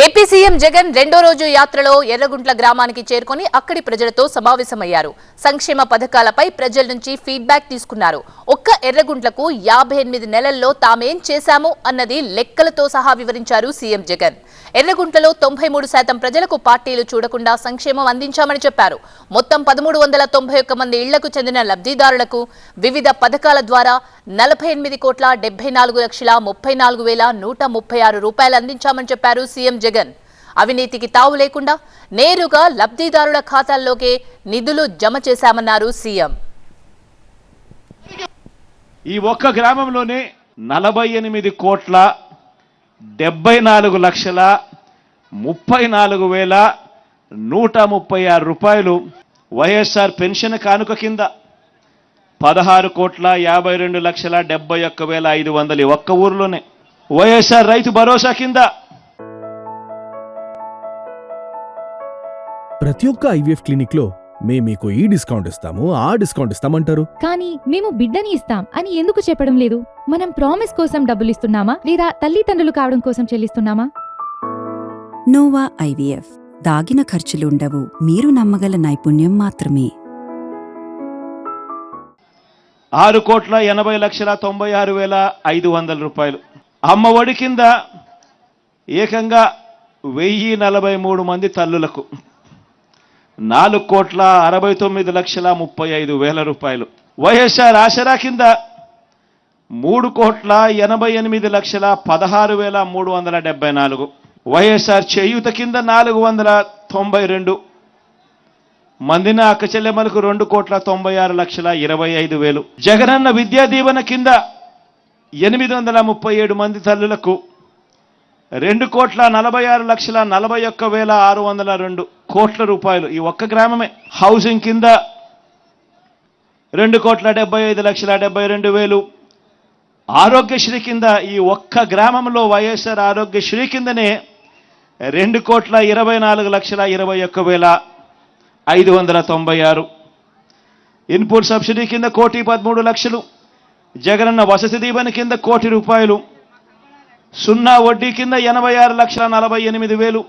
AP CM Jagan రెండో రోజు యాత్రలో ఎర్రగుంట్ల గ్రామానికి చేరుకొని అక్కడి ప్రజలతో సమావేశమయ్యారు. సంక్షేమ పథకాలపై ప్రజల నుంచి ఫీడ్బ్యాక్ తీసుకున్నారు. ఒక్క ఎర్రగుంట్లకు యాభై ఎనిమిది నెలల్లో తామేం చేశాము అన్నది లెక్కలతో సహా వివరించారు సీఎం జగన్. ఎర్రగుంట్లలో తొంభై మూడు శాతం ప్రజలకు పార్టీలు చూడకుండా సంక్షేమం అందించామని చెప్పారు. మొత్తం పదమూడు వందల తొంభై ఒక్క మంది ఇళ్ళకు చెందిన లబ్ధిదారులకు వివిధ పథకాల ద్వారా నలభై ఎనిమిది కోట్ల డెబ్బై నాలుగు లక్షల ముప్పై నాలుగు వేల నూట ముప్పై ఆరు రూపాయలు అందించామని చెప్పారు సీఎం జగన్. అవినీతికి తావు లేకుండా నేరుగా లబ్ధిదారుల ఖాతాల్లోకే నిధులు జమ చేశామన్నారు సీఎం. ఈ ఒక్క గ్రామంలోనే నలభై ఎనిమిది కోట్ల డెబ్బై నాలుగు లక్షల ముప్పై నాలుగు వేల నూట ముప్పై ఆరు రూపాయలు వైఎస్ఆర్ పెన్షన్ కానుక కింద. పదహారు కోట్ల యాభై రెండు లక్షల డెబ్బై ఒక్క వేల ఐదు వందలు ఒక్క ఊరిలోనే. వైఎస్ఆర్ రైతు భరోసా కింద. ప్రతి ఒక్క ఐవీఎఫ్ క్లినిక్లో మేము మీకు ఈ డిస్కౌంట్ ఇస్తాము ఆ డిస్కౌంట్ ఇస్తామంటారు. కానీ మేము బిడ్డని ఇస్తాం అని ఎందుకు చెప్పడం లేదు? మనం ప్రామిస్ కోసం డబ్బులు ఇస్తున్నామా? లేదా తల్లిదండ్రులు కావడం కోసం చెల్లిస్తున్నామా? Nova IVF. దాగిన ఖర్చులుండవు మీరు నమ్మగల నైపుణ్యం మాత్రమే. ఆరు కోట్ల ఎనభై లక్షల తొంభై ఆరు వేల ఐదు వందల రూపాయలు. అమ్మ ఒడి కింద ఏకంగా వెయ్యి నలభై మూడు మంది తల్లులకు. నాలుగు కోట్ల అరవై తొమ్మిది లక్షల ముప్పై ఐదు వేల రూపాయలు. వైఎస్ఆర్ ఆసరా కింద మూడు కోట్ల ఎనభై ఎనిమిది లక్షల పదహారు వేల మూడు వందల డెబ్బై నాలుగు. వైఎస్ఆర్ చేయూత కింద నాలుగు వందల తొంభై రెండు. మందిన అక్కచెల్లెమ్మలకు రెండు కోట్ల తొంభై ఆరు లక్షల ఇరవై ఐదు వేలు. జగనన్న విద్యా దీవెన కింద ఎనిమిది వందల ముప్పై ఏడు మంది తల్లులకు రెండు కోట్ల నలభై ఆరు లక్షల నలభై ఒక్క వేల ఆరు వందల రెండు కోట్ల రూపాయలు ఈ ఒక్క గ్రామమే. హౌసింగ్ కింద రెండు కోట్ల డెబ్బై ఐదు లక్షల డెబ్బై రెండు వేలు. ఆరోగ్యశ్రీ కింద ఈ ఒక్క గ్రామంలో వైఎస్ఆర్ ఆరోగ్యశ్రీ కిందనే రెండు కోట్ల ఇరవై నాలుగు లక్షల ఇరవై ఒక్క వేల ఐదు వందల తొంభై ఆరు. ఇన్పుట్ సబ్సిడీ కింద కోటి పదమూడు లక్షలు. జగనన్న వసతి దీవెన కింద కోటి రూపాయలు. సున్నా వడ్డీ కింద ఎనభై ఆరు లక్షల నలభై ఎనిమిది వేలు.